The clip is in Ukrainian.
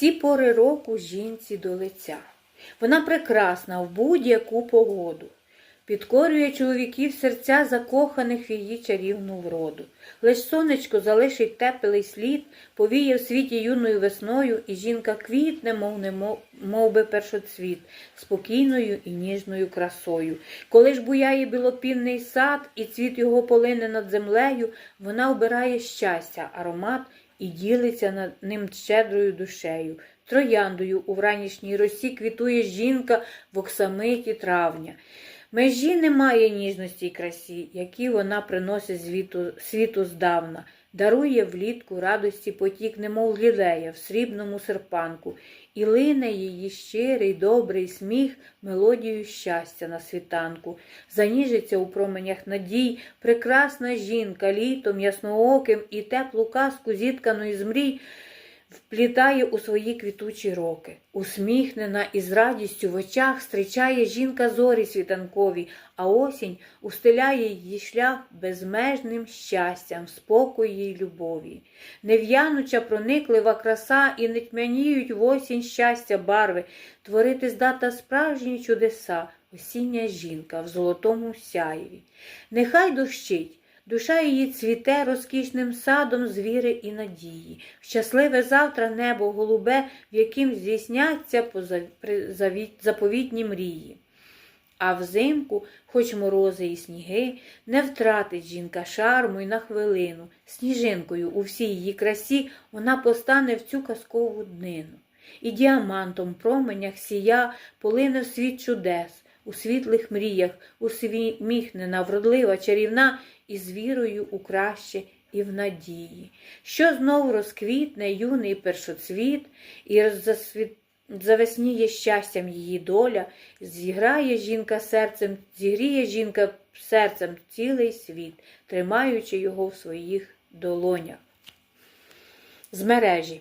Всі пори року жінці до лиця. Вона прекрасна в будь-яку погоду. Підкорює чоловіків серця закоханих в її чарівну вроду. Лиш сонечко залишить теплий слід, повіє в світі юною весною, і жінка квітне, мов, не мов, би першоцвіт, спокійною і ніжною красою. Коли ж буяє білопінний сад, і цвіт його полине над землею, вона обирає щастя, аромат і ділиться над ним щедрою душею. Трояндою у вранішній росі квітує жінка в оксамиті травня. Межі немає ніжності й красі, які вона приносить світу, світу здавна, дарує влітку радості потік, немов лілея в срібному серпанку, і лине її щирий, добрий сміх мелодію щастя на світанку. Заніжиться у променях надій, прекрасна жінка, літом яснооким і теплу казку, зіткану із мрій, вплітає у свої квітучі роки. Усміхнена і з радістю в очах зустрічає жінка зорі світанкові, а осінь устеляє її шлях безмежним щастям, спокої й любові. Нев'януча прониклива краса і не тьмяніють в осінь щастя барви, творити здата справжні чудеса, осіння жінка в золотому сяєві. Нехай дощить. Душа її цвіте розкішним садом з віри і надії. Щасливе завтра небо голубе, в яким здійсняться заповітні мрії. А взимку, хоч морози і сніги, не втратить жінка шарму й на хвилину. Сніжинкою у всій її красі вона постане в цю казкову днину. І діамантом променях сія полине в світ чудес, у світлих мріях, усміхнена, вродлива, чарівна, і з вірою у краще і в надії, що знов розквітне юний першоцвіт, і роззасвіт Завесніє щастям її доля, зіграє жінка серцем, зігріє жінка серцем цілий світ, тримаючи його в своїх долонях. З мережі.